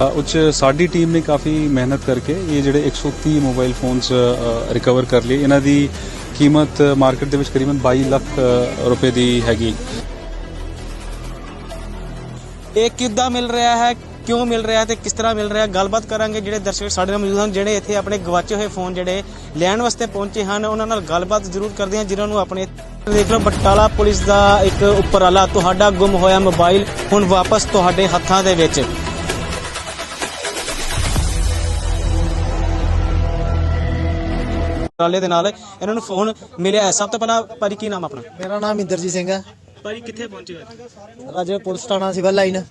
ਉੱਚ ਸਾਡੀ ਟੀਮ ਨੇ ਕਾਫੀ ਮਿਹਨਤ ਕਰਕੇ ਇਹ ਜਿਹੜੇ 130 ਮੋਬਾਈਲ ਫੋਨਸ ਰਿਕਵਰ ਕਰ ਲਏ। ਇਹਨਾਂ ਦੀ ਕੀਮਤ ਮਾਰਕੀਟ ਦੇ ਵਿੱਚ ਕਰੀਬਨ 22 ਲੱਖ ਰੁਪਏ ਦੀ ਹੈਗੀ। ਇਹ ਕਿੱਦਾਂ ਮਿਲ ਰਿਹਾ ਹੈ? ਕਿਉਂ ਮਿਲ ਰਿਹਾ ਤੇ ਕਿਸ ਤਰ੍ਹਾਂ ਮਿਲ ਰਿਹਾ ਗੱਲਬਾਤ ਕਰਾਂਗੇ ਜਿਹੜੇ ਦਰਸ਼ਕ ਸਾਡੇ ਨਾਲ ਮੌਜੂਦ ਹਨ, ਜਿਹੜੇ ਇੱਥੇ ਆਪਣੇ ਗਵਾਚੇ ਹੋਏ ਫੋਨ ਜਿਹੜੇ ਲੈਣ ਵਾਸਤੇ ਪਹੁੰਚੇ ਹਨ, ਉਹਨਾਂ ਨਾਲ ਗੱਲਬਾਤ ਜ਼ਰੂਰ ਕਰਦੇ ਹਾਂ, ਜਿਨ੍ਹਾਂ ਨੂੰ ਆਪਣੇ ਦੇਖ ਲਓ, ਬਟਾਲਾ ਪੁਲਿਸ ਦਾ ਇੱਕ ਉਪਰਾਲਾ, ਤੁਹਾਡਾ ਗੁੰਮ ਹੋਇਆ ਮੋਬਾਈਲ ਹੁਣ ਵਾਪਸ ਤੁਹਾਡੇ ਹੱਥਾਂ ਦੇ ਵਿੱਚ। ਉਪਰਾਲੇ ਦੇ ਨਾਲ ਇਹਨਾਂ ਨੂੰ ਫੋਨ ਮਿਲਿਆ ਹੈ। ਸਭ ਤੋਂ ਪਹਿਲਾਂ ਭਾਜੀ ਕੀ ਨਾਮ ਆਪਣਾ? ਮੇਰਾ ਨਾਮ ਇੰਦਰਜੀਤ ਸਿੰਘ ਹੈ। ਭਾਜੀ ਕਿੱਥੇ ਪਹੁੰਚੇ ਹੋ ਰਾਜੇ ਪੁਲਿਸ ਥਾਣਾ ਸਿਵਲ ਲਾਈਨ।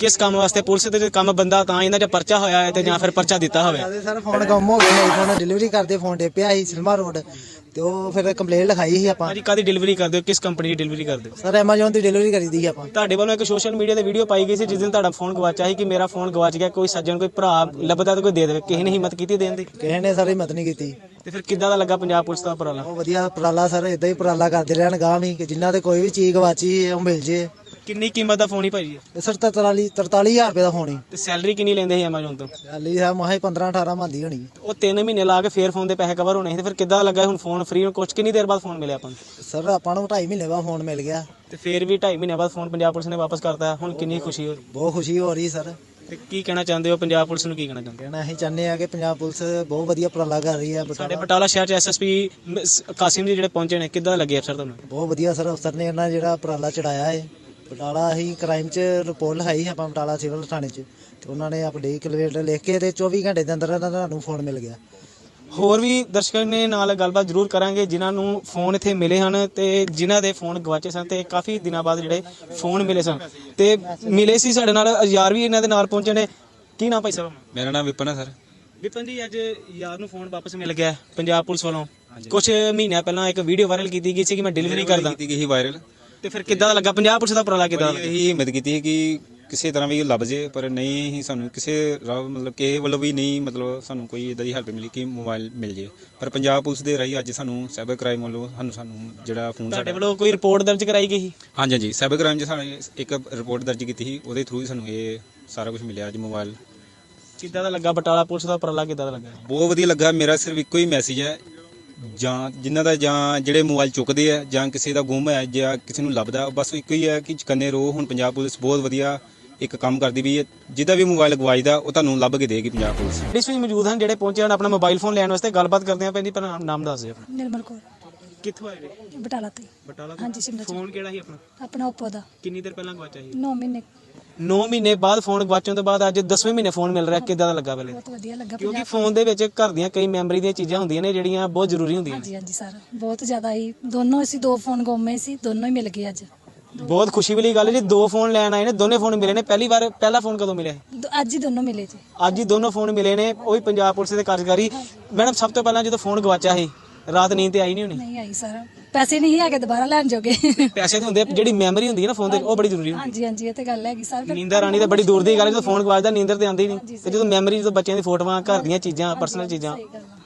ਕਿਸ ਕੰਮ ਵਾਸਤੇ? ਪੁਲਿਸ ਦੇ ਜੇ ਕੰਮ ਬੰਦਾ ਤਾਂ ਇਹਨਾਂ 'ਚ ਪਰਚਾ ਹੋਇਆ ਹੈ ਤੇ ਜਾਂ ਫਿਰ ਪਰਚਾ ਦਿੱਤਾ ਹੋਵੇ? ਸਰ ਫੋਨ ਗੁੰਮ ਹੋ ਗਿਆ ਮੇਰੀ ਫੋਨ ਡਿਲੀਵਰੀ ਕਰਦੇ ਫੋਨ ਡੇ ਪਿਆ ਸੀ ਸਿਲਮਾ ਰੋਡ ਤੇ ਉਹ ਫਿਰ ਕੰਪਲੇਂਟ ਲਿਖਾਈ ਸੀ ਆਪਾਂ। ਭਾਜੀ ਕਾਦੀ ਡਿਲੀਵਰੀ ਕਰਦੇ ਹੋ? ਕਿਸ ਕੰਪਨੀ ਦੀ ਡਿਲੀਵਰੀ ਕਰਦੇ ਹੋ? ਸਰ ਐਮਾਜ਼ੋਨ ਦੀ ਡਿਲੀਵਰੀ ਕਰੀਦੀ ਸੀ ਆਪਾਂ। ਤੁਹਾਡੇ ਵੱਲੋਂ ਇੱਕ ਸੋਸ਼ਲ ਮੀਡੀਆ ਤੇ ਵੀਡੀਓ ਪਾਈ ਗਈ ਸੀ ਜਿਸ ਦਿਨ ਤੁਹਾਡਾ ਫੋਨ ਗਵਾਚਿਆ ਸੀ ਕਿ ਮੇਰਾ ਫੋਨ ਗਵਾਚ ਗਿਆ ਕੋਈ ਸੱਜਣ ਕੋਈ ਭਰਾ ਲੱਭਦਾ ਤਾਂ ਕੋਈ ਦੇ ਦੇਵੇ। ਕਿਸੇ ਨੇ ਹਿੰਮਤ ਕੀਤੀ ਦੇਣ ਦੀ? ਕਿਸੇ ਨੇ ਸਾਰੀ ਮਤ ਨਹੀਂ ਕੀਤੀ। ਤੇ ਫਿਰ ਕਿੱਦਾਂ ਦਾ ਲੱਗਾ ਪੰਜਾਬ ਪੁਲਿਸ ਦਾ ਉਪਰਾਲਾ? ਉਹ ਵਧੀਆ ਉਪਰਾਲਾ ਸਰ ਇਦਾਂ ਹੀ ਉਪਰਾਲਾ ਕਰਦੇ ਰਹਿਣ ਗਾਂ ਵੀ ਕਿ ਜਿਨ੍ਹਾਂ ਤੇ ਕੋਈ ਵੀ ਚੀਜ਼ ਗਵਾਚੀ ਉਹ ਮਿਲ ਜੇ। ਕਿੰਨੀ ਕੀਮਤ ਦਾ ਫੋਨ ਹੀ ਭਾਜੀ? ਤੇ ਸਰ 43 43000 ਰੁਪਏ ਦਾ ਫੋਨ ਹੀ ਤੇ ਸੈਲਰੀ ਕਿੰਨੀ ਲੈਂਦੇ ਸੀ Amazon ਤੋਂ? ਚੱਲੀ ਹੈ ਮਾਹੀ 15 18 ਮੰਦੀ ਹੋਣੀ। ਉਹ 3 ਮਹੀਨੇ ਲਾ ਕੇ ਫੇਰ ਫੋਨ ਦੇ ਪੈਸੇ ਕਵਰ ਹੋਣੇ ਸੀ ਤੇ ਫਿਰ ਕਿੱਦਾਂ ਲੱਗਾ ਹੁਣ ਫੋਨ ਫ੍ਰੀ ਕੁਝ ਕਿੰਨੀ ਦੇਰ ਬਾਅਦ ਫੋਨ ਮਿਲਿਆ ਆਪਾਂ ਨੂੰ? ਸਰ ਆਪਾਂ ਨੂੰ 2.5 ਮਹੀਨੇ ਬਾਅਦ ਫੋਨ ਮਿਲ ਗਿਆ। ਤੇ ਫੇਰ ਵੀ 2.5 ਮਹੀਨੇ ਬਾਅਦ ਫੋਨ ਪੰਜਾਬ ਪੁਲਿਸ ਨੇ ਵਾਪਸ ਕਰਤਾ ਹੁਣ ਕਿੰਨੀ ਖੁਸ਼ੀ ਹੋ ਰਹੀ? ਬਹੁਤ ਖੁਸ਼ੀ ਹੋ ਰਹੀ ਸਰ। ਤੇ ਕੀ ਕਹਿਣਾ ਚਾਹੁੰਦੇ ਹੋ? ਪੰਜਾਬ ਪੁਲਿਸ ਨੂੰ ਕੀ ਕਹਿਣਾ ਚਾਹੁੰਦੇ ਹੋ? ਕਹਿਣਾ ਅਸੀਂ ਚਾਹੁੰਦੇ ਆ ਕਿ ਪੰਜਾਬ ਪੁਲਿਸ ਬਹੁਤ ਵਧੀਆ ਉਪਰਾਲਾ ਕਰ ਰਹੀ ਹੈ ਸਾਡੇ ਬਟਾਲਾ ਸ਼ਹਿਰ ਚ ਐਸਐਸਪੀ ਕਾਸਿਮ ਜੀ ਜਿਹੜੇ ਪਹੁੰਚੇ ਨੇ ਕਿੱਦਾਂ ਲੱਗੇ ਅਫਸਰ ਤੁਹਾਨੂੰ? ਬਹੁਤ ਵਧੀਆ ਸਰ ਅਫਸਰ ਨੇ ਇਹਨਾਂ ਜਿਹੜਾ ਉਪਰਾਲਾ ਚੜਾਇਆ ਹੈ। ਬਟਾਲਾ ਅਸੀਂ ਕ੍ਰਾਈਮ 'ਚ ਰਿਪੋਰਟ ਲਿਖਾਈ ਸੀ ਆਪਾਂ ਬਟਾਲਾ ਸਿਵਲ ਥਾਣੇ 'ਚ। ਤੇ ਉਹਨਾਂ ਨੇ ਆਪਣੀ ਕਲਵੇਟ ਲਿਖ ਕੇ ਤੇ 24 ਘੰਟੇ ਦੇ ਅੰਦਰ ਇਹਨਾਂ ਤੁਹਾਨੂੰ ਫੋਨ ਮਿਲ ਗਿਆ। ਹੋਰ ਵੀ ਦਰਸ਼ਕਾਂ ਨੇ ਨਾਲ ਗੱਲਬਾਤ ਜ਼ਰੂਰ ਕਰਾਂਗੇ। ਜਿਨ੍ਹਾਂ ਨੂੰ ਫੋਨ ਇੱਥੇ ਮਿਲੇ ਹਨ ਤੇ ਜਿਨ੍ਹਾਂ ਦੇ ਫੋਨ ਗਵਾਚੇ ਸਨ ਤੇ ਕਾਫੀ ਦਿਨਾਂ ਬਾਅਦ ਜਿਹੜੇ ਫੋਨ ਮਿਲੇ ਸਨ। ਤੇ ਮਿਲੇ ਸੀ ਸਾਡੇ ਨਾਲ ਯਾਰ ਵੀ ਇਹਨਾਂ ਦੇ ਨਾਲ ਪਹੁੰਚੇ ਨੇ। ਕੀ ਨਾਮ ਭਾਈ ਸਾਹਿਬ? ਮੇਰਾ ਨਾਮ ਵਿਪਨ ਹੈ ਸਰ। ਵਿਪਨ ਜੀ ਅੱਜ ਯਾਰ ਨੂੰ ਫੋਨ ਵਾਪਸ ਮਿਲ ਗਿਆ ਪੰਜਾਬ ਪੁਲਿਸ ਵੱਲੋਂ। ਕੁਝ ਮਹੀਨਿਆਂ ਪਹਿਲਾਂ ਇੱਕ ਵੀਡੀਓ ਵਾਇਰਲ ਕੀਤੀ ਗਈ ਸੀ ਕਿ ਮੈਂ ਡਿਲੀਵਰੀ ਕਰਦਾ। ਕੀਤੀ ਗਈ ਸੀ ਵਾਇਰਲ ਤੇ ਫਿਰ ਕਿੱਦਾਂ ਲੱਗਾ? ਪੰਜਾਬ ਪੁਲਿਸ ਦਾ ਉਪਰਾਲਾ ਕਿੱਦਾਂ ਇਹੀ ਹਿੰਮਤ ਕੀਤੀ ਕਿ ਕਿਸੇ ਤਰ੍ਹਾਂ ਵੀ ਲੱਭ ਜੇ ਪਰ ਨਹੀਂ ਹੀ ਸਾਨੂੰ ਕਿਸੇ ਰਾਹ ਮਤਲਬ ਕਿਸੇ ਵੱਲੋਂ ਵੀ ਨਹੀਂ ਮਤਲਬ ਸਾਨੂੰ ਕੋਈ ਇਦਾਂ ਦੀ ਹੈਲਪ ਮਿਲੀ ਕਿ ਮੋਬਾਈਲ ਮਿਲ ਜੇ। ਪਰ ਪੰਜਾਬ ਪੁਲਿਸ ਦੇ ਰਾਹੀਂ ਅੱਜ ਸਾਨੂੰ ਸਾਈਬਰ ਕ੍ਰਾਈਮ ਵੱਲੋਂ ਸਾਨੂੰ ਸਾਨੂੰ ਜਿਹੜਾ ਫੋਨ ਤੁਹਾਡੇ ਸਾਡਾ ਵੱਲੋਂ ਕੋਈ ਰਿਪੋਰਟ ਦਰਜ ਕਰਾਈ ਗਈ ਸੀ? ਹਾਂਜੀ ਹਾਂਜੀ। ਸਾਈਬਰ ਕ੍ਰਾਈਮ 'ਚ ਸਾਡੇ ਇੱਕ ਰਿਪੋਰਟ ਦਰਜ ਕੀਤੀ ਸੀ ਉਹਦੇ ਥਰੂ ਹੀ ਸਾਨੂੰ ਇਹ ਸਾਰਾ ਕੁਝ ਮਿਲਿਆ ਅੱਜ ਮੋਬਾਈਲ ਕਿੱਦਾਂ ਦਾ ਲੱਗਾ ਬਟਾਲਾ ਪੁਲਿਸ ਦਾ? ਉਪਰਾਲਾ ਕਿੱਦਾਂ ਦਾ ਲੱਗਾ? ਬਹੁਤ ਵਧੀਆ ਲੱਗਾ। ਮੇਰਾ ਸਿਰਫ ਇੱਕੋ ਹੀ ਮੈਸੇਜ ਹੈ ਜਾਂ ਜਿਨ੍ਹਾਂ ਦਾ ਜਾਂ ਜਿਹੜੇ ਮੋਬਾਈਲ ਚੁੱਕਦੇ ਆ ਜਾਂ ਕਿਸੇ ਦਾ ਗੁੰਮ ਹੈ ਜਾਂ ਕਿਸੇ ਨੂੰ ਲੱਭਦਾ ਬਸ ਇੱਕੋ ਹੀ ਹੈ ਕਿ ਚਕੰਨੇ ਰੋ ਹੁਣ ਪੰਜਾਬ ਪੁਲਿਸ ਬਹੁਤ ਵਧੀਆ ਇੱਕ ਕੰਮ ਕਰਦੀ ਵੀ ਹੈ ਜਿਹਦਾ ਵੀ ਮੋਬਾਈਲ ਗਵਾਈਦਾ ਉਹ ਤੁਹਾਨੂੰ ਲੱਭ ਕੇ ਦੇਗੀ ਪੰਜਾਬ ਪੁਲਿਸ। ਇਸ ਵਿੱਚ ਮੌਜੂਦ ਹਨ ਜਿਹੜੇ ਪਹੁੰਚੇ ਹਨ ਆਪਣਾ ਮੋਬਾਈਲ ਫੋਨ ਲੈਣ ਵਾਸਤੇ ਗੱਲਬਾਤ ਕਰਦੇ ਆ ਪੈਂਦੀ ਪਰ ਨਾਮ- ਦੱਸ ਦਿਓ ਆਪਣਾ। ਨਿਰਮਲ ਕੌਰ। ਕਿੱਥੋਂ ਆਏ ਜੀ ਬਟਾਲਾ ਤੇ ਬਟਾਲਾ ਹਾਂਜੀ ਸ਼ਿਮਲਾ ਫੋਨ ਕਿਹੜਾ ਸੀ ਆਪਣਾ? ਆਪਣਾ ਓਪੋ ਦਾ। ਕਿੰਨੀ ਦੇਰ ਪਹਿਲਾਂ ਗਵਾਚਿਆ ਸੀ? 9 ਮਹੀਨੇ। 9 ਮਹੀਨੇ ਬਾਅਦ ਫੋਨ ਗਵਾਚਣ ਤੋਂ ਬਾਅਦ ਅੱਜ 10ਵੇਂ ਮਹੀਨੇ ਫੋਨ ਮਿਲ ਰਿਹਾ ਕਿੱਦਾਂ ਦਾ ਲੱਗਾ ਪਹਿਲੇ ਬਹੁਤ ਵਧੀਆ ਲੱਗਾ ਕਿਉਂਕਿ ਫੋਨ ਦੇ ਵਿੱਚ ਘਰ ਦੀਆਂ ਕਈ ਮੈਮਰੀ ਦੀਆਂ ਚੀਜ਼ਾਂ ਹੁੰਦੀਆਂ ਨੇ ਜਿਹੜੀਆਂ ਬਹੁਤ ਜ਼ਰੂਰੀ ਹੁੰਦੀਆਂ ਨੇ। ਹਾਂਜੀ ਹਾਂਜੀ ਸਰ। ਬਹੁਤ ਜ਼ਿਆਦਾ ਹੀ। ਦੋਨੋਂ ਅਸੀਂ ਦੋ ਫੋਨ ਗੁੰਮੇ ਸੀ ਦੋਨੋਂ ਹੀ ਮਿਲ ਗਏ ਅੱਜ। ਬਹੁਤ ਖੁਸ਼ੀ ਵਾਲੀ ਗੱਲ ਹੈ ਜੀ ਦੋ ਫੋਨ ਲੈਣ ਆਏ ਨੇ ਦੋਨੇ ਫੋਨ ਮਿਲੇ ਨੇ ਪਹਿਲੀ ਵਾਰ ਪਹਿਲਾ ਫੋਨ ਕਦੋਂ ਮਿਲਿਆ? ਦੋ- ਅੱਜ ਹੀ ਦੋਨੋਂ ਮਿਲੇ ਜੀ। ਅੱਜ ਹੀ ਦੋਨੋਂ ਫੋਨ ਮਿਲੇ ਨੇ ਉਹ ਵੀ ਪੰਜਾਬ ਪੁਲਿਸ ਦੇ ਕਾਰਜਕਾਰੀ। ਮੈਡਮ ਸਭ ਤੋਂ ਪਹਿਲਾਂ ਜਦੋਂ ਫੋਨ ਗਵਾਚਿਆ ਸੀ ਰਾਤ ਨੀਂਦ ਤੇ ਆਈ ਨਹੀਂ ਹੋਣੀ? ਨਹੀਂ ਆਈ ਸਰ। ਪੈਸੇ ਨਹੀਂ ਹੈਗੇ ਦੁਬਾਰਾ ਲੈਣ ਜੋਗੇ। ਪੈਸੇ ਤਾਂ ਹੁੰਦੇ ਆ, ਜਿਹੜੀ ਮੈਮਰੀ ਹੁੰਦੀ ਹੈ ਨਾ ਫੋਨ ਦੇ ਉਹ ਬੜੀ ਜ਼ਰੂਰੀ ਹੁੰਦੀ ਹਾਂਜੀ ਹਾਂਜੀ ਇਹ ਤੇ ਗੱਲ ਹੈਗੀ ਸਰ। ਹੈ ਨੀਂਦਰ ਆਣੀ ਤਾਂ ਬੜੀ ਦੂਰ ਦੀ ਗੱਲ ਹੈ ਜਦੋਂ ਫੋਨ ਗਵਾਚਦਾ ਨੀਂਦਰ ਤੇ ਆਉਂਦੀ ਨਹੀਂ ਤੇ ਜਦੋਂ ਮੈਮਰੀ ਜਦੋਂ ਬੱਚਿਆਂ ਦੀ ਫੋਟੋਆਂ ਘਰ ਦੀਆਂ ਚੀਜ਼ਾਂ ਪਰਸਨਲ ਚੀਜ਼ਾਂ।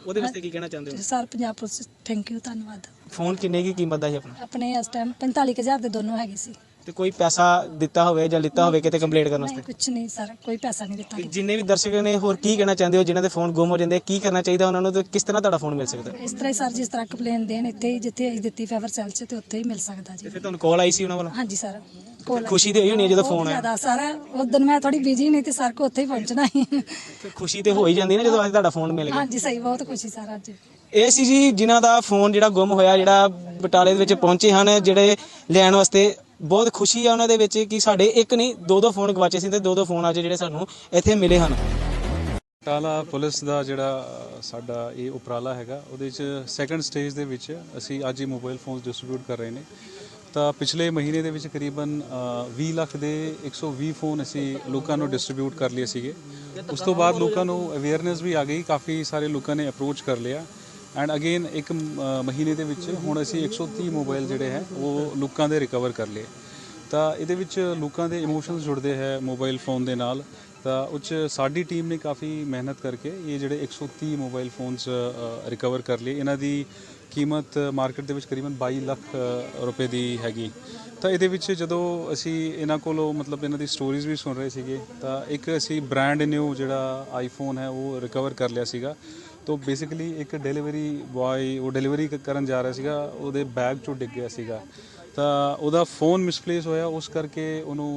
ਉਹਦੇ ਵਾਸਤੇ ਕੀ ਕਹਿਣਾ ਚਾਹੁੰਦੇ ਹੋ? Sir Punjab police thank you ਧੰਨਵਾਦ। ਫੋਨ ਕਿੰਨੇ ਕੀ ਕੀਮਤ ਦਾ ਸੀ ਆਪਣਾ? ਆਪਣੇ ਇਸ ਟਾਈਮ 45000 ਦੇ ਦੋਨੋਂ ਹੈਗੇ ਸੀ। ਤੇ ਕੋਈ ਪੈਸਾ ਦਿੱਤਾ ਹੋਵੇ ਜਾਂ ਲਿੱਤਾ ਹੋਵੇ ਕਿਤੇ ਕੰਪਲੀਟ ਕਰਨ ਨਹੀਂ ਵਾਸਤੇ ਕੁਝ ਨਹੀਂ ਸਰ ਕੋਈ ਪੈਸਾ ਨਹੀਂ ਦਿੱਤਾ। ਤੇ ਜਿੰਨੇ ਵੀ ਦਰਸ਼ਕ ਨੇ ਹੋਰ ਕੀ ਕਹਿਣਾ ਚਾਹੁੰਦੇ ਹੋ? ਜਿਨ੍ਹਾਂ ਦੇ ਫੋਨ ਗੁੰਮ ਹੋ ਜਾਂਦੇ ਆ, ਕੀ ਕਰਨਾ ਚਾਹੀਦਾ ਉਹਨਾਂ ਨੂੰ ਤੇ ਕਿਸ ਤਰ੍ਹਾਂ ਤੁਹਾਡਾ ਫੋਨ ਮਿਲ ਸਕਦਾ? ਇਸ ਤਰ੍ਹਾਂ ਹੀ ਸਰ ਜਿਸ ਤਰ੍ਹਾਂ ਕੰਪਲੇਨ ਦੇਣ ਇੱਥੇ ਹੀ ਜਿੱਥੇ ਅਸੀਂ ਦਿੱਤੀ ਫੇਵਰ ਸੈਲ 'ਚ ਤੇ ਉੱਥੇ ਹੀ ਮਿਲ ਸਕਦਾ ਜੀ। ਤੇ ਫਿਰ ਤੁਹਾਨੂੰ ਕਾਲ ਆਈ ਸੀ ਉਹਨਾਂ ਵੱਲੋਂ? ਹਾਂਜੀ ਸਰ ਕੋਲ ਖੁਸ਼ੀ ਤੇ ਹੋਈ ਹੋਣੀ ਹੈ ਜਦੋਂ ਫੋਨ ਆਇਆ? ਜ਼ਿਆਦਾ ਸਰ ਉਦੋਂ ਮੈਂ ਥੋੜੀ ਬਿਜ਼ੀ ਨਹੀਂ ਤੇ ਸਰ ਕੋ ਉੱਥੇ ਹੀ ਪਹੁੰਚਣਾ ਸੀ। ਤੇ ਖੁਸ਼ੀ ਤੇ ਹੋ ਹੀ ਜਾਂਦੀ ਨਾ ਜਦੋਂ ਅੱਜ ਤੁਹਾਡਾ ਫੋਨ ਮਿਲ ਗਿਆ। ਹਾਂਜੀ ਸਹੀ ਬਹੁਤ ਖੁਸ਼ੀ ਸਰ ਅੱਜ। ਇਹ ਸੀ ਜੀ ਜਿਨ੍ਹਾਂ ਦਾ ਫੋਨ ਜਿਹੜਾ ਗੁੰਮ ਹੋਇਆ ਜਿਹੜਾ ਬਟਾਲੇ ਦੇ ਵਿੱਚ ਪਹੁੰਚੇ ਹਨ ਜਿਹੜੇ ਲੈਣ ਵਾਸਤੇ ਬਹੁਤ ਖੁਸ਼ੀ ਆ ਉਹਨਾਂ ਦੇ ਵਿੱਚ ਕਿ ਸਾਡੇ ਇੱਕ ਨਹੀਂ ਦੋ ਦੋ ਫੋਨ ਗਵਾਚੇ ਸੀ ਤੇ ਦੋ ਦੋ ਫੋਨ ਅੱਜ ਜਿਹੜੇ ਸਾਨੂੰ ਇੱਥੇ ਮਿਲੇ ਹਨ। ਬਟਾਲਾ ਪੁਲਿਸ ਦਾ ਜਿਹੜਾ ਸਾਡਾ ਇਹ ਉਪਰਾਲਾ ਹੈਗਾ ਉਹਦੇ ਚ ਸੈਕੰਡ ਸਟੇਜ ਦੇ ਵਿੱਚ ਅਸੀਂ ਅੱਜ ਹੀ ਮੋਬਾਈਲ ਫੋਨਸ ਡਿਸਟ੍ਰੀਬਿਊਟ ਕਰ ਰਹੇ ਨੇ। ਤਾਂ ਪਿਛਲੇ ਮਹੀਨੇ ਦੇ ਵਿੱਚ ਕਰੀਬਨ ਅ, 20 ਲੱਖ ਦੇ 120 ਫੋਨ ਅਸੀਂ ਲੋਕਾਂ ਨੂੰ ਡਿਸਟ੍ਰੀਬਿਊਟ ਕਰ ਲਏ ਸੀਗੇ। ਉਸ ਤੋਂ ਬਾਅਦ ਲੋਕਾਂ ਨੂੰ ਅਵੇਅਰਨੈਸ ਵੀ ਆ ਗਈ ਕਾਫੀ ਸਾਰੇ ਲੋਕਾਂ ਨੇ ਅਪਰੋਚ ਕਰ ਲਿਆ। ਐਂਡ ਅਗੇਨ ਇੱਕ ਮਹੀਨੇ ਦੇ ਵਿੱਚ ਹੁਣ ਅਸੀਂ 130 ਮੋਬਾਈਲ ਜਿਹੜੇ ਹੈ, ਉਹ ਲੋਕਾਂ ਦੇ ਰਿਕਵਰ ਕਰ ਲਏ। ਤਾਂ ਇਹਦੇ ਵਿੱਚ ਲੋਕਾਂ ਦੇ ਇਮੋਸ਼ਨਸ ਜੁੜਦੇ ਹੈ ਮੋਬਾਈਲ ਫੋਨ ਦੇ ਨਾਲ। ਤਾਂ ਉੱਚ ਸਾਡੀ ਟੀਮ ਨੇ ਕਾਫੀ ਮਿਹਨਤ ਕਰਕੇ ਇਹ ਜਿਹੜੇ 130 ਮੋਬਾਈਲ ਫੋਨਸ ਰਿਕਵਰ ਕਰ ਲਏ। ਇਹਨਾਂ ਦੀ ਕੀਮਤ ਮਾਰਕੀਟ ਦੇ ਵਿੱਚ ਕਰੀਬਨ 22 ਲੱਖ ਰੁਪਏ ਦੀ ਹੈਗੀ। ਤਾਂ ਇਹਦੇ ਵਿੱਚ ਜਦੋਂ ਅਸੀਂ ਇਹਨਾਂ ਕੋਲੋਂ ਮਤਲਬ ਇਹਨਾਂ ਦੀ ਸਟੋਰੀਜ਼ ਵੀ ਸੁਣ ਰਹੇ ਸੀਗੇ, ਤਾਂ ਇੱਕ ਅਸੀਂ ਬ੍ਰਾਂਡ ਨਿਊ ਜਿਹੜਾ ਆਈਫੋਨ ਹੈ, ਉਹ ਰਿਕਵਰ ਕਰ ਲਿਆ ਸੀਗਾ। ਤੋਂ ਬੇਸਿਕਲੀ ਇੱਕ ਡਿਲੀਵਰੀ ਬॉय ਉਹ ਡਿਲੀਵਰੀ ਕਰਨ ਜਾ ਰਿਹਾ ਸੀਗਾ, ਉਹਦੇ ਬੈਗ ਚੋਂ ਡਿੱਗ ਗਿਆ ਸੀਗਾ। ਤਾਂ ਉਹਦਾ ਫੋਨ ਮਿਸਪਲੇਸ ਹੋਇਆ, ਉਸ ਕਰਕੇ ਉਹਨੂੰ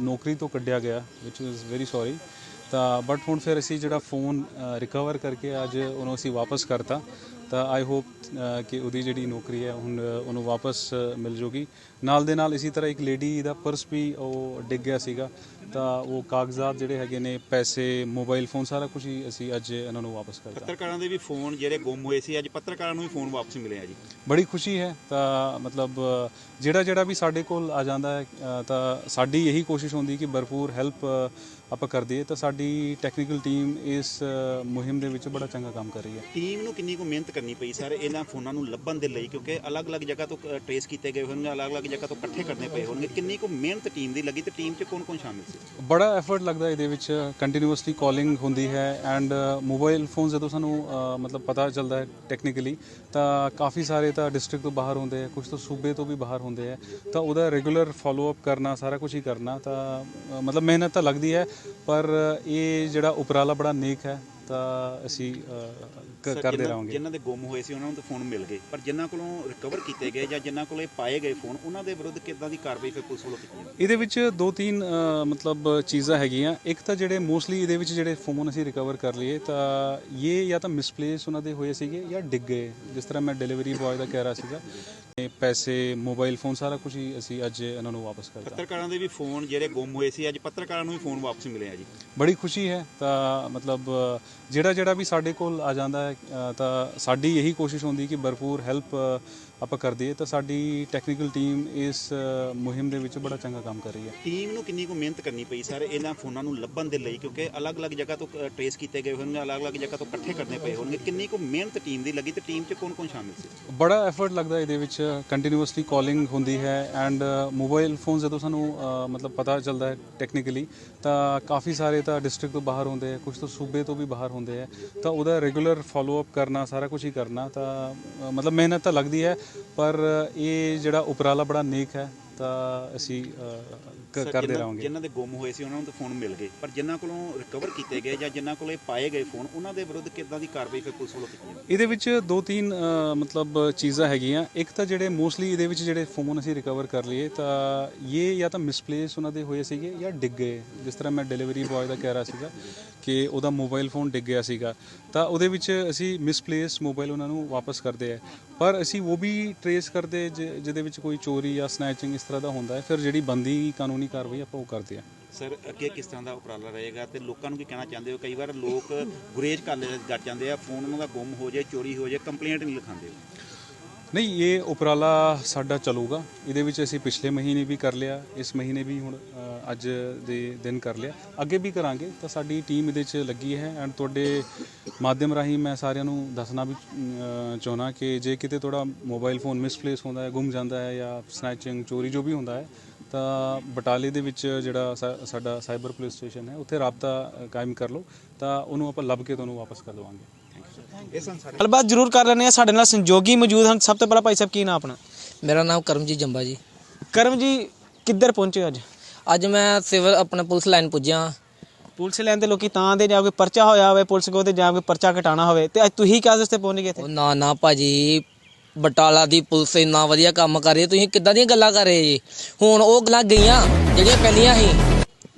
ਨੌਕਰੀ ਤੋਂ ਕੱਢਿਆ ਗਿਆ ਵਿਚ ਇਜ਼ ਵੈਰੀ ਸੌਰੀ ਤਾਂ ਬਟ ਹੁਣ ਫਿਰ ਅਸੀਂ ਜਿਹੜਾ ਫੋਨ ਰਿਕਵਰ ਕਰਕੇ ਅੱਜ ਉਹਨੂੰ ਅਸੀਂ ਵਾਪਸ ਕਰਤਾ। ਤਾਂ ਆਈ ਹੋਪ ਕਿ ਉਹਦੀ ਜਿਹੜੀ ਨੌਕਰੀ ਹੈ ਹੁਣ ਉਹਨੂੰ ਵਾਪਸ ਮਿਲ ਜੂਗੀ। ਨਾਲ ਦੇ ਨਾਲ ਇਸੇ ਤਰ੍ਹਾਂ ਇੱਕ ਲੇਡੀ ਦਾ ਪਰਸ ਵੀ ਉਹ ਡਿੱਗ ਗਿਆ ਸੀਗਾ। ਤਾਂ ਉਹ ਕਾਗਜ਼ਾਤ ਜਿਹੜੇ ਹੈਗੇ ਨੇ ਪੈਸੇ ਮੋਬਾਈਲ ਫੋਨ ਸਾਰਾ ਕੁਝ ਹੀ ਅਸੀਂ ਅੱਜ ਇਹਨਾਂ ਨੂੰ ਵਾਪਸ ਕਰਤਾ। ਪੱਤਰਕਾਰਾਂ ਦੇ ਵੀ ਫੋਨ ਜਿਹੜੇ ਗੁੰਮ ਹੋਏ ਸੀ ਅੱਜ ਪੱਤਰਕਾਰਾਂ ਨੂੰ ਵੀ ਫੋਨ ਵਾਪਸ ਮਿਲੇ ਆ ਜੀ। ਬੜੀ ਖੁਸ਼ੀ ਹੈ। ਤਾਂ ਮਤਲਬ ਜਿਹੜਾ ਜਿਹੜਾ ਵੀ ਸਾਡੇ ਕੋਲ ਆ ਜਾਂਦਾ ਹੈ ਤਾਂ ਸਾਡੀ ਇਹੀ ਕੋਸ਼ਿਸ਼ ਹੁੰਦੀ ਕਿ ਭਰਪੂਰ ਹੈਲਪ ਆਪਾਂ ਕਰ ਦਈਏ ਤਾਂ ਸਾਡੀ ਟੈਕਨੀਕਲ ਟੀਮ ਇਸ ਮੁਹਿੰਮ ਦੇ ਵਿੱਚ ਬੜਾ ਚੰਗਾ ਕੰਮ ਕਰ ਰਹੀ ਹੈ। ਟੀਮ ਨੂੰ ਕਿੰਨੀ ਕੁ ਮਿਹਨਤ ਕਰਨੀ ਪਈ ਸਰ ਇਹਨਾਂ ਫੋਨਾਂ ਨੂੰ ਲੱਭਣ ਦੇ ਲਈ? ਕਿਉਂਕਿ ਅਲੱਗ-ਅਲੱਗ ਜਗ੍ਹਾ ਤੋਂ ਟਰੇਸ ਕੀਤੇ ਗਏ ਹੋਣਗੇ ਅਲੱਗ-ਅਲੱਗ ਜਗ੍ਹਾ ਤੋਂ ਇਕੱਠੇ ਕਰਨੇ ਪਏ ਹੋਣਗੇ। ਕਿੰਨੀ ਕੁ ਮਿਹਨਤ ਟੀਮ ਦੀ ਲੱਗੀ ਤੇ ਟੀਮ 'ਚ ਕੌਣ-ਕੌਣ ਸ਼ਾਮਿਲ ਸੀ? ਬੜਾ ਐਫਰਟ ਲੱਗਦਾ ਇਹਦੇ ਵਿੱਚ ਕੰਟੀਨਿਊਸਲੀ ਕਾਲਿੰਗ ਹੁੰਦੀ ਹੈ ਐਂਡ ਮੋਬਾਈਲ ਫੋਨ ਜਦੋਂ ਸਾਨੂੰ ਮਤਲਬ ਪਤਾ ਚੱਲਦਾ ਹੈ ਟੈਕਨੀਕਲੀ ਤਾਂ ਕਾਫੀ ਸਾਰੇ ਤਾਂ ਡਿਸਟ੍ਰਿਕਟ ਤੋਂ ਬਾਹਰ ਹੁੰਦੇ ਆ ਕੁਝ ਤਾਂ ਸੂਬੇ ਤੋਂ ਵੀ ਬਾਹਰ ਹੁੰਦੇ ਆ ਤਾਂ ਉਹਦਾ ਰੈਗੂਲਰ ਫਾਲੋ ਅਪ ਕਰਨਾ ਸਾਰਾ ਕੁਝ ਹੀ ਕਰਨਾ ਤਾਂ ਮਤਲਬ ਮਿਹਨਤ ਤਾਂ ਲੱਗਦੀ ਹੈ ਪਰ ਇਹ ਜਿਹੜਾ ਉਪਰਾਲਾ ਬੜਾ ਨੇਕ ਹੈ ਤਾਂ ਅਸੀਂ ਕ- ਕਰਦੇ ਰਹਾਂਗੇ। ਜਿਨ੍ਹਾਂ ਦੇ ਗੁੰਮ ਹੋਏ ਸੀ ਉਹਨਾਂ ਨੂੰ ਤਾਂ ਫੋਨ ਮਿਲ ਗਏ। ਪਰ ਜਿਨ੍ਹਾਂ ਕੋਲੋਂ ਰਿਕਵਰ ਕੀਤੇ ਗਏ ਜਾਂ ਜਿਨ੍ਹਾਂ ਕੋਲੇ ਪਾਏ ਗਏ ਫੋਨ ਉਹਨਾਂ ਦੇ ਵਿਰੁੱਧ ਕਿੱਦਾਂ ਦੀ ਕਾਰਵਾਈ ਫਿਰ ਪੁਲਿਸ ਵੱਲੋਂ ਕੀਤੀ ਜਾਂਦੀ ਇਹਦੇ ਵਿੱਚ ਦੋ ਤਿੰਨ ਅ, ਮਤਲਬ ਚੀਜ਼ਾਂ ਹੈਗੀਆਂ। ਇੱਕ ਤਾਂ ਜਿਹੜੇ ਮੋਸਟਲੀ ਇਹਦੇ ਵਿੱਚ ਜਿਹੜੇ ਫੋਨ ਅਸੀਂ ਰਿਕਵਰ ਕਰ ਲਈਏ ਤਾਂ ਇਹ ਜਾਂ ਤਾਂ ਮਿਸਪਲੇਸ ਉਹਨਾਂ ਦੇ ਹੋਏ ਸੀਗੇ ਜਾਂ ਡਿੱਗ ਗਏ। ਜਿਸ ਤਰ੍ਹਾਂ ਮੈਂ ਡਿਲੀਵਰੀ ਬॉय ਦਾ ਕਹਿ ਰਿਹਾ ਸੀਗਾ। ਪੈਸੇ ਮੋਬਾਈਲ ਫੋਨ ਸਾਰਾ ਕੁਝ ਹੀ ਅਸੀਂ ਅੱਜ ਇਹਨਾਂ ਨੂੰ ਵਾਪਸ ਕਰਤਾ। ਪੱਤਰਕਾਰਾਂ ਦੇ ਵੀ ਫੋਨ ਜਿਹੜੇ ਗੁੰਮ ਹੋਏ ਸੀ ਅੱਜ ਪੱਤਰਕਾਰਾਂ ਨੂੰ ਵੀ ਫੋਨ ਵਾਪਸ ਮਿਲੇ ਆ ਜੀ। ਬੜੀ ਖੁਸ਼ੀ ਹੈ ਤਾਂ ਮਤਲਬ ਜਿਹੜਾ ਜਿਹੜਾ ਵੀ ਸਾਡੇ ਕੋਲ ਆ ਜਾਂਦਾ ਹੈ ਤਾਂ ਸਾਡੀ ਇਹੀ ਕੋਸ਼ਿਸ਼ ਹੁੰਦੀ ਕਿ ਭਰਪੂਰ ਹੈਲਪ ਆਪਾਂ ਕਰ ਦਈਏ ਤਾਂ ਸਾਡੀ ਟੈਕਨੀਕਲ ਟੀਮ ਇਸ ਮੁਹਿੰਮ ਦੇ ਵਿੱਚ ਬੜਾ ਚੰਗਾ ਕੰਮ ਕਰ ਰਹੀ ਹੈ। ਟੀਮ ਨੂੰ ਕਿੰਨੀ ਕੁ ਮਿਹਨਤ ਕਰਨੀ ਪਈ ਸਰ ਇਹਨਾਂ ਫੋਨਾਂ ਨੂੰ ਲੱਭਣ ਦੇ ਲਈ? ਕਿਉਂਕਿ ਅਲੱਗ-ਅਲੱਗ ਜਗ੍ਹਾ ਤੋਂ ਟਰੇਸ ਕੀਤੇ ਗਏ ਹੋਣਗੇ ਅਲੱਗ-ਅਲੱਗ ਜਗ੍ਹਾ ਤੋਂ ਇਕੱਠੇ ਕਰਨੇ ਪਏ ਹੋਣਗੇ। ਕਿੰਨੀ ਕੁ ਮਿਹਨਤ ਟੀਮ ਦੀ ਲੱਗੀ ਤੇ ਟੀਮ 'ਚ ਕੌਣ-ਕੌਣ ਸ਼ਾਮਿਲ ਸੀ? ਬੜਾ ਐਫਰਟ ਲੱਗਦਾ ਇਹਦੇ ਵਿੱਚ ਕੰਟੀਨਿਊਸਲੀ ਕਾਲਿੰਗ ਹੁੰਦੀ ਹੈ ਐਂਡ ਮੋਬਾਈਲ ਫੋਨ ਜਦੋਂ ਸਾਨੂੰ ਮਤਲਬ ਪਤਾ ਚੱਲਦਾ ਹੈ ਟੈਕਨੀਕਲੀ ਤਾਂ ਕਾਫੀ ਸਾਰੇ ਤਾਂ ਡਿਸਟ੍ਰਿਕਟ ਤੋਂ ਬਾਹਰ ਹੁੰਦੇ ਆ ਕੁਝ ਤਾਂ ਸੂਬੇ ਤੋਂ ਵੀ ਬਾਹਰ ਹੁੰਦੇ ਆ ਤਾਂ ਉਹਦਾ ਰੈਗੂਲਰ ਫਾਲੋ ਅਪ ਕਰਨਾ ਸਾਰਾ ਕੁਝ ਹੀ ਕਰਨਾ ਤਾਂ ਮਤਲਬ ਮਿਹਨਤ ਤਾਂ ਲੱਗਦੀ ਹੈ ਪਰ ਇਹ ਜਿਹੜਾ ਉਪਰਾਲਾ ਬੜਾ ਨੇਕ ਹੈ ਤਾਂ ਅਸੀਂ ਕ- ਕਰਦੇ ਜਿਨ੍ਹਾਂ- ਰਹਾਂਗੇ। ਜਿਨ੍ਹਾਂ ਦੇ ਗੁੰਮ ਹੋਏ ਸੀ ਉਹਨਾਂ ਨੂੰ ਤਾਂ ਫੋਨ ਮਿਲ ਗਏ। ਪਰ ਜਿਨ੍ਹਾਂ ਕੋਲੋਂ ਰਿਕਵਰ ਕੀਤੇ ਗਏ ਜਾਂ ਜਿਨ੍ਹਾਂ ਕੋਲੇ ਪਾਏ ਗਏ ਫੋਨ ਉਹਨਾਂ ਦੇ ਵਿਰੁੱਧ ਕਿੱਦਾਂ ਦੀ ਕਾਰਵਾਈ ਫਿਰ ਪੁਲਿਸ ਵੱਲੋਂ ਕੀਤੀ ਜਾਂਦੀ ਇਹਦੇ ਵਿੱਚ ਦੋ ਤਿੰਨ ਅ, ਮਤਲਬ ਚੀਜ਼ਾਂ ਹੈਗੀਆਂ। ਇੱਕ ਤਾਂ ਜਿਹੜੇ ਮੋਸਟਲੀ ਇਹਦੇ ਵਿੱਚ ਜਿਹੜੇ ਫੋਨ ਅਸੀਂ ਰਿਕਵਰ ਕਰ ਲਈਏ ਤਾਂ ਇਹ ਜਾਂ ਤਾਂ ਮਿਸਪਲੇਸ ਉਹਨਾਂ ਦੇ ਹੋਏ ਸੀਗੇ ਜਾਂ ਡਿੱਗ ਗਏ। ਜਿਸ ਤਰ੍ਹਾਂ ਮੈਂ ਡਿਲੀਵਰੀ ਬॉय ਦਾ ਕਹਿ ਰਿਹਾ ਸੀਗਾ ਕਿ ਉਹਦਾ ਮੋਬਾਈਲ ਫੋਨ ਡਿੱਗ ਗਿਆ ਸੀਗਾ। ਤਾਂ ਉਹਦੇ ਵਿੱਚ ਅਸੀਂ ਮਿਸਪਲੇਸ ਮੋਬਾਈਲ ਉਹਨਾਂ ਨੂੰ ਵਾਪਸ ਕਰਦੇ ਆ ਪਰ ਅਸੀਂ ਉਹ ਵੀ ਟਰੇਸ ਕਰਦੇ ਜਿ- ਜਿਹਦੇ ਵਿੱਚ ਕੋਈ ਚੋਰੀ ਜਾਂ ਸਨੈਚਿੰਗ ਇਸ ਤਰ੍ਹਾਂ ਦਾ ਹੁੰਦਾ ਹੈ। ਫਿਰ ਜਿਹੜੀ ਬੰਦੀ ਕਾਨੂੰਨੀ ਕਾਰਵਾਈ ਆਪਾਂ ਉਹ ਕਰਦੇ ਆ। ਸਰ ਅੱਗੇ ਕਿਸ ਤਰ੍ਹਾਂ ਦਾ ਉਪਰਾਲਾ ਰਹੇਗਾ ਤੇ ਲੋਕਾਂ ਨੂੰ ਕੀ ਕਹਿਣਾ ਚਾਹੁੰਦੇ ਹੋ? ਕਈ ਵਾਰ ਲੋਕ ਗੁਰੇਜ ਕਰ ਲੈ ਕਰ ਜਾਂਦੇ ਆ ਫੋਨ ਉਹਨਾਂ ਦਾ ਗੁੰਮ ਹੋ ਜਾਏ ਚੋਰੀ ਹੋ ਜਾਏ ਕੰਪਲੇਂਟ ਨਹੀਂ ਲਿਖਾਉਂਦੇ ਨਹੀਂ ਇਹ ਉਪਰਾਲਾ ਸਾਡਾ ਚੱਲੂਗਾ। ਇਹਦੇ ਵਿੱਚ ਅਸੀਂ ਪਿਛਲੇ ਮਹੀਨੇ ਵੀ ਕਰ ਲਿਆ ਇਸ ਮਹੀਨੇ ਵੀ ਹੁਣ ਅ, ਅੱਜ ਦੇ ਦਿਨ ਕਰ ਲਿਆ। ਅੱਗੇ ਵੀ ਕਰਾਂਗੇ ਤਾਂ ਸਾਡੀ ਟੀਮ ਇਹਦੇ 'ਚ ਲੱਗੀ ਹੈ। ਐਂਡ ਤੁਹਾਡੇ ਮਾਧਿਅਮ ਰਾਹੀਂ ਮੈਂ ਸਾਰਿਆਂ ਨੂੰ ਦੱਸਣਾ ਵੀ ਅ, ਚਾਹੁੰਦਾ ਕਿ ਜੇ ਕਿਤੇ ਤੁਹਾਡਾ ਮੋਬਾਈਲ ਫੋਨ ਮਿਸਪਲੇਸ ਹੁੰਦਾ ਹੈ ਗੁੰਮ ਜਾਂਦਾ ਹੈ ਜਾਂ ਸਨੈਚਿੰਗ ਚੋਰੀ ਜੋ ਵੀ ਹੁੰਦਾ ਹੈ ਤਾਂ ਬਟਾਲੇ ਦੇ ਵਿੱਚ ਜਿਹੜਾ ਸਾ- ਸਾਡਾ ਸਾਈਬਰ ਪੁਲਿਸ ਸਟੇਸ਼ਨ ਹੈ ਉੱਥੇ ਰਾਬਤਾ ਕਾਇਮ ਕਰ ਲਓ। ਤਾਂ ਉਹਨੂੰ ਆਪਾਂ ਲੱਭ ਕੇ ਤੁਹਾਨੂੰ ਵਾਪਸ ਕਰ ਦਵਾਂਗੇ। ਗੱਲਬਾਤ ਜ਼ਰੂਰ ਕਰ ਲੈਣੇ ਆ ਸਾਡੇ ਨਾਲ ਸੰਜੋਗੀ ਮੌਜੂਦ ਹਨ। ਸਭ ਤੋਂ ਪਹਿਲਾਂ ਭਾਈ ਸਾਹਿਬ ਕੀ ਨਾਮ ਆਪਣਾ? ਮੇਰਾ ਨਾਮ ਕਰਮਜੀਤ ਜੰਬਾ ਜੀ। ਕਰਮ ਜੀ ਕਿੱਧਰ ਪਹੁੰਚੇ ਅੱਜ? ਅੱਜ ਮੈਂ ਸਿਵਲ ਆਪਣੇ ਪੁਲਿਸ ਲਾਈਨ ਪੁੱਜਿਆ। ਪੁਲਿਸ ਲੈਣ ਤੇ ਲੋਕੀ ਤਾਂ ਦੇ ਜਾਂ ਕੋਈ ਪਰਚਾ ਹੋਇਆ ਹੋਵੇ ਪੁਲਿਸ ਕੋਲ ਤੇ ਜਾਂ ਕੋਈ ਪਰਚਾ ਘਟਾਣਾ ਹੋਵੇ ਤੇ ਅੱਜ ਤੁਸੀਂ ਕਿਸ ਵਾਸਤੇ ਪਹੁੰਚ ਗਏ ਇੱਥੇ? ਉਹ ਨਾ ਨਾ ਭਾਜੀ। ਬਟਾਲਾ ਦੀ ਪੁਲਿਸ ਇੰਨਾ ਵਧੀਆ ਕੰਮ ਕਰ ਰਹੀ ਹੈ। ਤੁਸੀਂ ਕਿੱਦਾਂ ਦੀਆਂ ਗੱਲਾਂ ਕਰ ਰਹੇ ਜੀ? ਹੁਣ ਉਹ ਗੱਲਾਂ ਗਈਆਂ ਜਿਹੜੀਆਂ ਪਹਿਲੀਆਂ ਸੀ।